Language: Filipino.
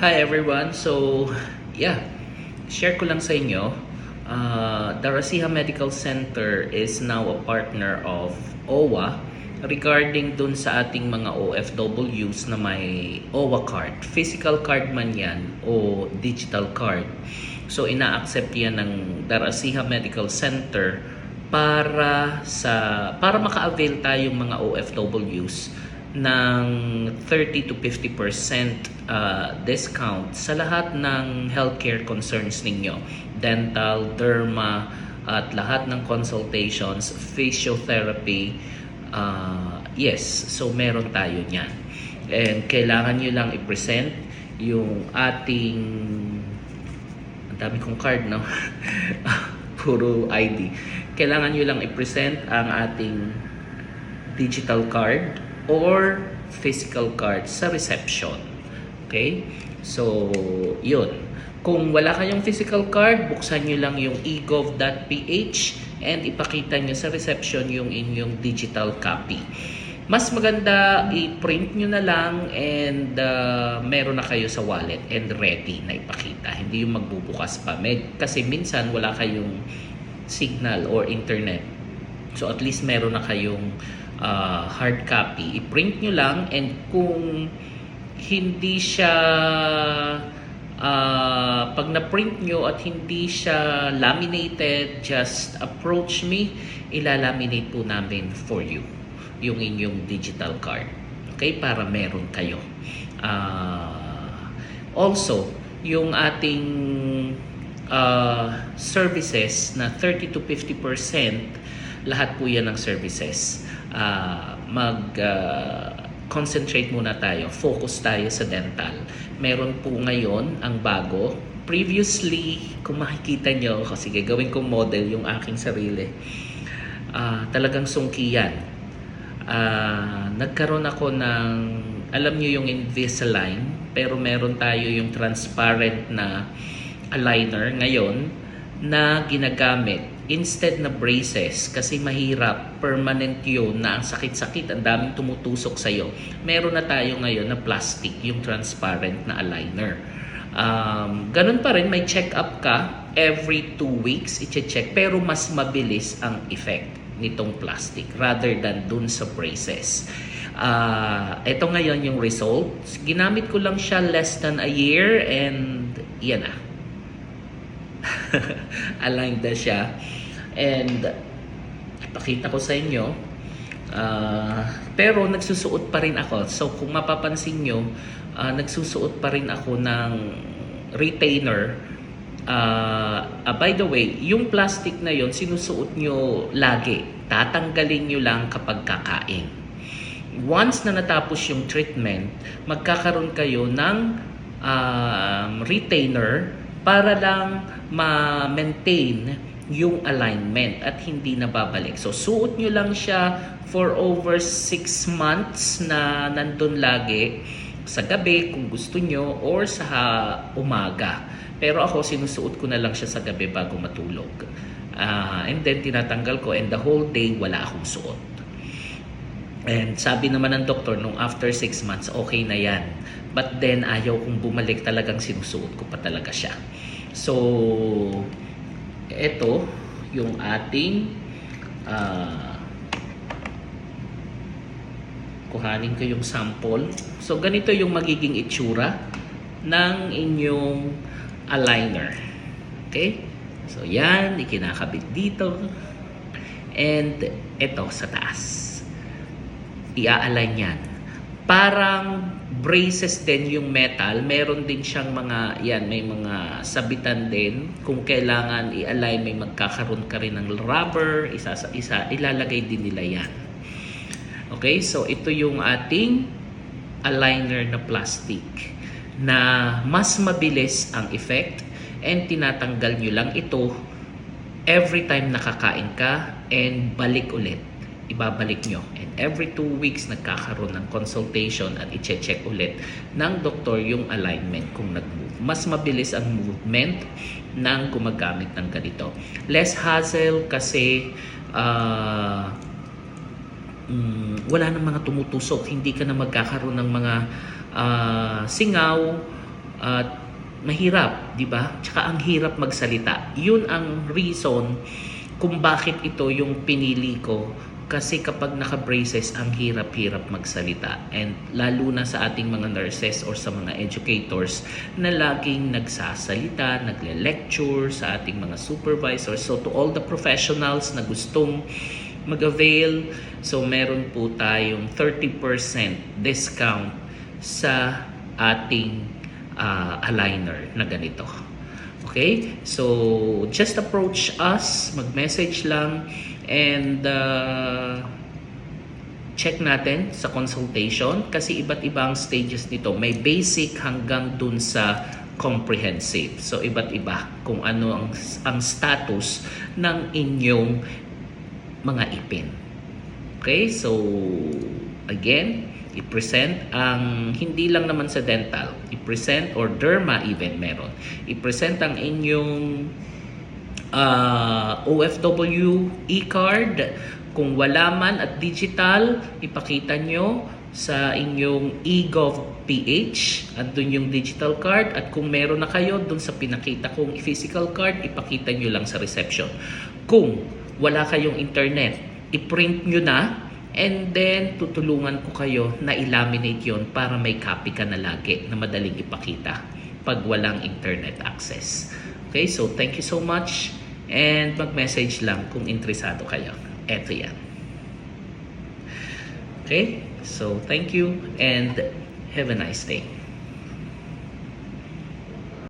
Hi everyone. So, yeah, share ko lang sa inyo. Uh, the Rasiha Medical Center is now a partner of OWA regarding dun sa ating mga OFWs na may OWA card. Physical card man yan o digital card. So, ina-accept yan ng the Rasiha Medical Center para sa para maka-avail tayong mga OFWs ng 30 to 50% uh, discount sa lahat ng healthcare concerns ninyo. Dental, derma, at lahat ng consultations, physiotherapy. Uh, yes, so meron tayo niyan. And kailangan nyo lang i-present yung ating ang dami kong card, no? Puro ID. Kailangan nyo lang i-present ang ating digital card or physical card sa reception. Okay? So, yun. Kung wala kayong physical card, buksan nyo lang yung egov.ph and ipakita nyo sa reception yung inyong digital copy. Mas maganda i-print nyo na lang and uh, meron na kayo sa wallet and ready na ipakita. Hindi yung magbubukas pa. Med- kasi minsan wala kayong signal or internet. So at least meron na kayong uh, hard copy. I-print nyo lang and kung hindi siya uh, pag na-print nyo at hindi siya laminated, just approach me. Ilalaminate po namin for you yung inyong digital card. Okay? Para meron kayo. Uh, also, yung ating uh, services na 30 to 50%, lahat po yan ng services. Uh, mag uh, concentrate muna tayo, focus tayo sa dental. Meron po ngayon ang bago. Previously, kung makikita nyo, kasi gagawin kong model yung aking sarili, uh, talagang sungki yan. Uh, nagkaroon ako ng, alam nyo yung Invisalign, pero meron tayo yung transparent na aligner ngayon na ginagamit instead na braces kasi mahirap permanent yun na ang sakit-sakit ang daming tumutusok sa iyo meron na tayo ngayon na plastic yung transparent na aligner. Um, ganun pa rin may check up ka every two weeks i-check pero mas mabilis ang effect nitong plastic rather than dun sa braces. Uh, ito ngayon yung results. Ginamit ko lang siya less than a year and yan na. Aligned na siya and pakita ko sa inyo uh, pero nagsusuot pa rin ako. So kung mapapansin nyo uh, nagsusuot pa rin ako ng retainer. Uh, uh, by the way yung plastic na yon sinusuot nyo lagi. Tatanggalin nyo lang kapag kakain. Once na natapos yung treatment magkakaroon kayo ng um, retainer para lang ma-maintain yung alignment at hindi nababalik. So, suot nyo lang siya for over 6 months na nandun lagi sa gabi kung gusto nyo or sa umaga. Pero ako, sinusuot ko na lang siya sa gabi bago matulog. Uh, and then, tinatanggal ko and the whole day, wala akong suot. And sabi naman ng doktor, nung after 6 months, okay na yan. But then, ayaw kong bumalik talagang sinusuot ko pa talaga siya. So, ito yung ating uh, kuhanin ko yung sample. So, ganito yung magiging itsura ng inyong aligner. Okay? So, yan, ikinakabit dito. And ito sa taas. Ia-align yan. Parang braces din yung metal. Meron din siyang mga, yan, may mga sabitan din. Kung kailangan i-align, may magkakaroon ka rin ng rubber, isa sa isa, ilalagay din nila yan. Okay, so ito yung ating aligner na plastic na mas mabilis ang effect and tinatanggal nyo lang ito every time nakakain ka and balik ulit ibabalik nyo. And every two weeks, nagkakaroon ng consultation at i-check ulit ng doktor yung alignment kung nag-move. Mas mabilis ang movement ng gumagamit ng ganito. Less hassle kasi uh, um, wala nang mga tumutusok. Hindi ka na magkakaroon ng mga uh, singaw At mahirap, di ba? Tsaka ang hirap magsalita. Yun ang reason kung bakit ito yung pinili ko kasi kapag naka-braces, ang hirap-hirap magsalita. And lalo na sa ating mga nurses or sa mga educators na laging nagsasalita, nagle-lecture sa ating mga supervisors. So to all the professionals na gustong mag-avail, so meron po tayong 30% discount sa ating ah, aligner na ganito. Okay? So, just approach us, mag-message lang, and uh, check natin sa consultation kasi iba't ibang stages nito. May basic hanggang dun sa comprehensive. So, iba't iba kung ano ang, ang status ng inyong mga ipin. Okay? So, again, i-present ang hindi lang naman sa dental, i-present or derma even meron. I-present ang inyong uh, OFW e-card. Kung wala man at digital, ipakita nyo sa inyong eGov PH, andun yung digital card at kung meron na kayo dun sa pinakita kong physical card, ipakita nyo lang sa reception. Kung wala kayong internet, i-print nyo na and then tutulungan ko kayo na i-laminate yon para may copy ka na lagi na madaling ipakita pag walang internet access. Okay, so thank you so much and mag-message lang kung interesado kayo. Eto yan. Okay, so thank you and have a nice day.